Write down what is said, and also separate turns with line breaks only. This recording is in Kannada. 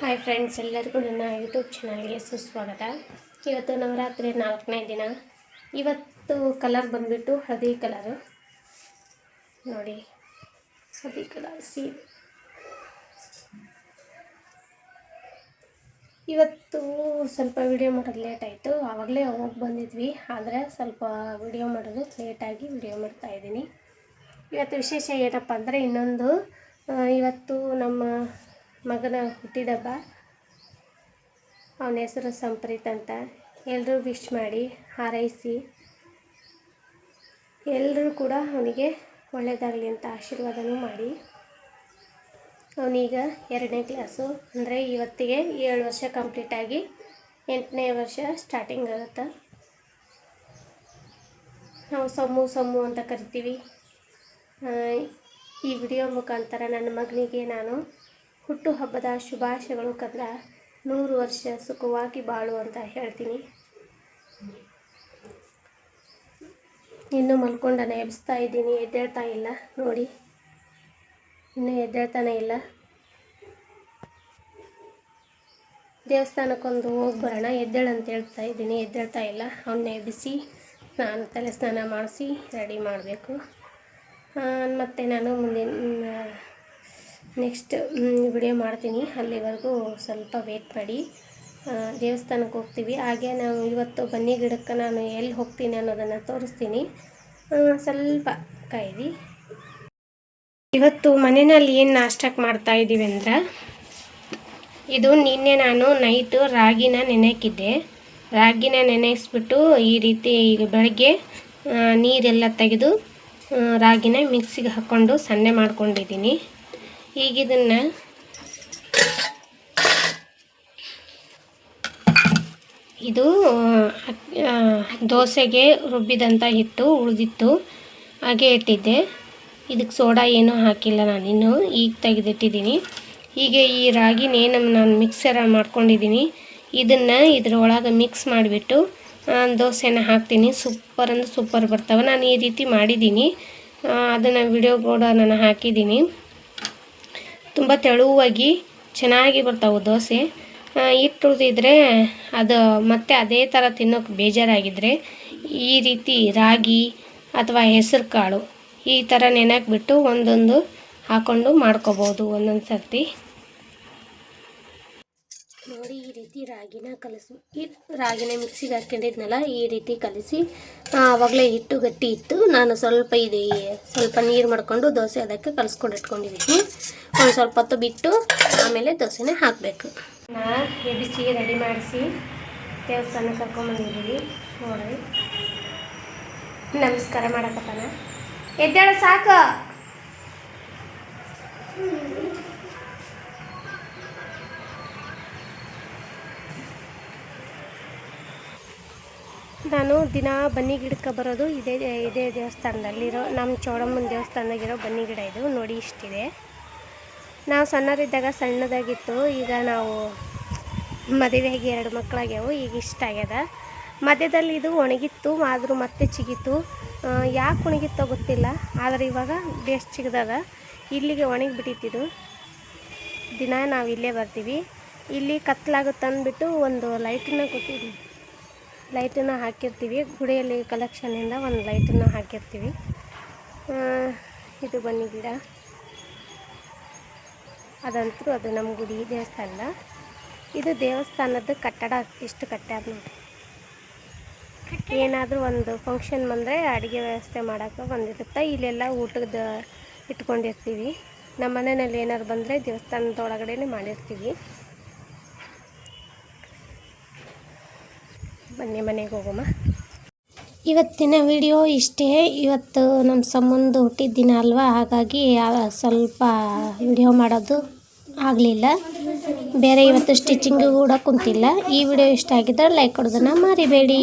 ಹಾಯ್ ಫ್ರೆಂಡ್ಸ್ ಎಲ್ಲರಿಗೂ ನನ್ನ ಯೂಟ್ಯೂಬ್ ಚಾನಲ್ಗೆ ಸುಸ್ವಾಗತ. ಇವತ್ತು ನವರಾತ್ರಿ ನಾಲ್ಕನೇ ದಿನ. ಇವತ್ತು ಕಲರ್ ಬಂದುಬಿಟ್ಟು ಹಳದಿ ಕಲರು ನೋಡಿ, ಹಳದಿ ಕಲರ್ ಸೀ ಇವತ್ತು ಸ್ವಲ್ಪ ವಿಡಿಯೋ ಮಾಡೋದು ಲೇಟ್ ಆಯಿತು. ಆವಾಗಲೇ ಹೋಗಿ ಬಂದಿದ್ವಿ. ಆದರೆ ಸ್ವಲ್ಪ ವಿಡಿಯೋ ಮಾಡೋದು ಲೇಟಾಗಿ ವಿಡಿಯೋ ಮಾಡ್ತಾ ಇದ್ದೀನಿ. ಇವತ್ತು ವಿಶೇಷ ಏನಪ್ಪ ಅಂದರೆ ಇನ್ನೊಂದು ಇವತ್ತು ನಮ್ಮ ಮಗನ ಹುಟ್ಟಿದಬ್ಬ ಅವನ ಹೆಸರು ಸಂಪ್ರೀತ್ ಅಂತ. ಎಲ್ಲರೂ ವಿಶ್ ಮಾಡಿ ಹಾರೈಸಿ. ಎಲ್ಲರೂ ಕೂಡ ಅವನಿಗೆ ಒಳ್ಳೆಯದಾಗಲಿ ಅಂತ ಆಶೀರ್ವಾದನೂ ಮಾಡಿ. ಅವನೀಗ ಎರಡನೇ ಕ್ಲಾಸು ಅಂದರೆ ಇವತ್ತಿಗೆ ಏಳು ವರ್ಷ ಕಂಪ್ಲೀಟಾಗಿ ಎಂಟನೇ ವರ್ಷ ಸ್ಟಾರ್ಟಿಂಗ್ ಆಗುತ್ತೆ. ನಾವು ಸಮ್ಮು ಸಮ್ಮು ಅಂತ ಕರಿತೀವಿ. ಈ ವಿಡಿಯೋ ಮುಖಾಂತರ ನನ್ನ ಮಗನಿಗೆ ನಾನು ಹುಟ್ಟುಹಬ್ಬದ ಶುಭಾಶಯಗಳು ಕಂದ ನೂರು ವರ್ಷ ಸುಖವಾಗಿ ಬಾಳು ಅಂತ ಹೇಳ್ತೀನಿ. ಇನ್ನು ಮಲ್ಕೊಂಡನ ಎಬ್ಸ್ತಾ ಇದ್ದೀನಿ ಎದ್ದೇಳ್ತಾ ಇಲ್ಲ. ನೋಡಿ, ಇನ್ನೂ ಎದ್ದೇಳ್ತಾನೆ ಇಲ್ಲ. ದೇವಸ್ಥಾನಕ್ಕೊಂದು ಹೋಗಿ ಬರೋಣ ಎದ್ದೇಳು ಅಂತ ಹೇಳ್ತಾ ಇದ್ದೀನಿ ಎದ್ದೇಳ್ತಾ ಇಲ್ಲ. ಅವನ್ನ ಎಬ್ಬಿಸಿ ಸ್ನಾನ ತಲೆ ಸ್ನಾನ ಮಾಡಿಸಿ, ರೆಡಿ ಮಾಡಬೇಕು. ಮತ್ತು ನಾನು ಮುಂದಿನ ನೆಕ್ಸ್ಟ್ ವಿಡಿಯೋ ಮಾಡ್ತೀನಿ. ಅಲ್ಲಿವರೆಗೂ ಸ್ವಲ್ಪ ವೇಟ್ ಮಾಡಿ. ದೇವಸ್ಥಾನಕ್ಕೆ ಹೋಗ್ತೀವಿ. ಹಾಗೆ ನಾವು ಇವತ್ತು ಬನ್ನಿ ಗಿಡಕ್ಕೆ. ನಾನು ಎಲ್ಲಿ ಹೋಗ್ತೀನಿ ಅನ್ನೋದನ್ನು ತೋರಿಸ್ತೀನಿ. ಸ್ವಲ್ಪ ಕಾಯಿರಿ. ಇವತ್ತು ಮನೆಯಲ್ಲಿ ಏನು ನಾಷ್ಟಕ್ಕೆ ಮಾಡ್ತಾ ಇದ್ದೀವಿ ಅಂದ್ರೆ, ಇದು ನಿನ್ನೆ ನಾನು ನೈಟು ರಾಗಿನ ನೆನೆಕಿದ್ದೆ. ರಾಗಿನ ನೆನೆಸ್ಬಿಟ್ಟು ಈ ರೀತಿ ಈಗ ಬೆಳಗ್ಗೆ ನೀರೆಲ್ಲ ತೆಗೆದು ರಾಗಿನ ಮಿಕ್ಸಿಗೆ ಹಾಕ್ಕೊಂಡು ಸಣ್ಣೆ ಮಾಡ್ಕೊಂಡಿದ್ದೀನಿ. ಈಗ ಇದನ್ನು ಇದು ದೋಸೆಗೆ ರುಬ್ಬಿದಂಥ ಹಿಟ್ಟು ಉಳಿದಿತ್ತು. ಹಾಗೆ ಇಟ್ಟಿದ್ದೆ. ಇದಕ್ಕೆ ಸೋಡಾ ಏನೂ ಹಾಕಿಲ್ಲ ನಾನಿನ್ನು ಈಗ ತೆಗೆದಿಟ್ಟಿದ್ದೀನಿ. ಹೀಗೆ ಈ ರಾಗಿನೇನು ನಾನು ಮಿಕ್ಸರ ಮಾಡ್ಕೊಂಡಿದ್ದೀನಿ. ಇದನ್ನು ಇದರೊಳಗೆ ಮಿಕ್ಸ್ ಮಾಡಿಬಿಟ್ಟು ದೋಸೆನ ಹಾಕ್ತೀನಿ. ಸೂಪರ್ ಅಂದ್ರೆ ಸೂಪರ್ ಬರ್ತವೆ. ನಾನು ಈ ರೀತಿ ಮಾಡಿದ್ದೀನಿ. ಅದನ್ನು ವಿಡಿಯೋ ಕೂಡ ನಾನು ಹಾಕಿದ್ದೀನಿ. ತುಂಬ ತೆಳುವಾಗಿ ಚೆನ್ನಾಗಿ ಬರ್ತಾವೆ ದೋಸೆ. ಹಿಟ್ಟು ಉಳಿದಿದ್ರೆ ಅದು ಮತ್ತೆ ಅದೇ ಥರ ತಿನ್ನೋಕೆ ಬೇಜಾರಾಗಿದ್ದರೆ ಈ ರೀತಿ ರಾಗಿ ಅಥವಾ ಹೆಸರು ಕಾಳು ಈ ಥರ ನೆನಕ್ಬಿಟ್ಟು ಒಂದೊಂದು ಹಾಕ್ಕೊಂಡು ಮಾಡ್ಕೊಬೋದು ಒಂದೊಂದು ಸರ್ತಿ ನೋಡಿ, ಈ ರೀತಿ ರಾಗಿನ ಕಲಸು, ಈ ರಾಗಿನ ಮಿಕ್ಸಿಗೆ ಹಾಕೊಂಡಿದ್ನಲ್ಲ ಈ ರೀತಿ ಕಲಸಿ ಆವಾಗಲೇ ಹಿಟ್ಟು ಗಟ್ಟಿ ಇತ್ತು. ನಾನು ಸ್ವಲ್ಪ ಇದು ಸ್ವಲ್ಪ ನೀರು ಮಾಡಿಕೊಂಡು ದೋಸೆ ಅದಕ್ಕೆ ಕಲಿಸ್ಕೊಂಡು ಇಟ್ಕೊಂಡಿದ್ದೀನಿ. ಒಂದು ಸ್ವಲ್ಪ ಹೊತ್ತು ಬಿಟ್ಟು ಆಮೇಲೆ ದೋಸೆನ ಹಾಕಬೇಕು. ನಾ ಎಬಿಸಿ ರೆಡಿ ಮಾಡಿಸಿ ದೇವಸ್ಥಾನಕ್ಕೆ ಕರ್ಕೊಂಬಂದಿದ್ದೀವಿ ನೋಡಿ. ನಮಸ್ಕಾರ ಮಾಡಕತ್ತಾನ. ಎದ್ದೇಳ ಸಾಕು. ನಾನು ದಿನ ಬನ್ನಿ ಗಿಡಕ್ಕೆ ಬರೋದು ಇದೇ ಇದೇ ದೇವಸ್ಥಾನದಲ್ಲಿರೋ, ನಮ್ಮ ಚೌಡಮ್ಮನ ದೇವಸ್ಥಾನದಾಗಿರೋ ಬನ್ನಿ ಗಿಡ ಇದು. ನೋಡಿ ಇಷ್ಟಿದೆ. ನಾವು ಸಣ್ಣರಿದ್ದಾಗ ಸಣ್ಣದಾಗಿತ್ತು. ಈಗ ನಾವು ಮದುವೆಯಾಗಿ ಎರಡು ಮಕ್ಕಳಾಗ್ಯಾವು. ಈಗ ಇಷ್ಟ ಆಗ್ಯದ. ಮಧ್ಯದಲ್ಲಿ ಇದು ಒಣಗಿತ್ತು, ಆದರೂ ಮತ್ತೆ ಚಿಗಿತು. ಯಾಕೆ ಒಣಗಿತ್ತೋ ಗೊತ್ತಿಲ್ಲ. ಆದರೆ ಇವಾಗ ಬೇಸ್ಟ್ ಚಿಗಿದಾಗ ಇಲ್ಲಿಗೆ ಒಣಗಿಬಿಟ್ಟಿತ್ತಿದು ದಿನ ನಾವು ಇಲ್ಲೇ ಬರ್ತೀವಿ. ಇಲ್ಲಿ ಕತ್ಲಾಗುತ್ತೆ ಅಂದ್ಬಿಟ್ಟು ಒಂದು ಲೈಟನ್ನ ಕೊಟ್ಟಿದ್ದೀವಿ ಲೈಟನ್ನು ಹಾಕಿರ್ತೀವಿ. ಗುಡಿಯಲ್ಲಿ ಕಲೆಕ್ಷನಿಂದ ಒಂದು ಲೈಟನ್ನು ಹಾಕಿರ್ತೀವಿ. ಇದು ಬನ್ನಿ ಗಿಡ. ಅದಂತೂ ಅದು ನಮ್ಮ ಗುಡಿ ದೇವಸ್ಥಾನದ. ಇದು ದೇವಸ್ಥಾನದ ಕಟ್ಟಡ. ಇಷ್ಟು ಕಟ್ಟ್ಯಾರ ನೋಡಿ. ಏನಾದರೂ ಒಂದು ಫಂಕ್ಷನ್ ಬಂದರೆ ಅಡುಗೆ ವ್ಯವಸ್ಥೆ ಮಾಡೋಕೆ ಬಂದಿರುತ್ತೆ. ಇಲ್ಲೆಲ್ಲ ಊಟದ ಇಟ್ಕೊಂಡಿರ್ತೀವಿ. ನಮ್ಮ ಮನೆಯಲ್ಲಿ ಏನಾದ್ರು ಬಂದರೆ ದೇವಸ್ಥಾನದ ಒಳಗಡೆನೆ ಮಾಡಿರ್ತೀವಿ. ಬನ್ನಿ ಮನೆಗೆ ಹೋಗೋಮ್ಮ ಇವತ್ತಿನ ವಿಡಿಯೋ ಇಷ್ಟೇ. ಇವತ್ತು ನಮ್ಮ ಸಮ್ಮಂದು ಹುಟ್ಟಿದ ದಿನ ಅಲ್ವಾ? ಹಾಗಾಗಿ ಸ್ವಲ್ಪ ವಿಡಿಯೋ ಮಾಡೋದು ಆಗಲಿಲ್ಲ. ಬೇರೆ ಇವತ್ತು ಸ್ಟಿಚಿಂಗು ಕೂಡ ಕುಂತಿಲ್ಲ. ಈ ವಿಡಿಯೋ ಇಷ್ಟ ಆಗಿದ್ದರೆ ಲೈಕ್ ಕೊಡೋದನ್ನು ಮರಿಬೇಡಿ.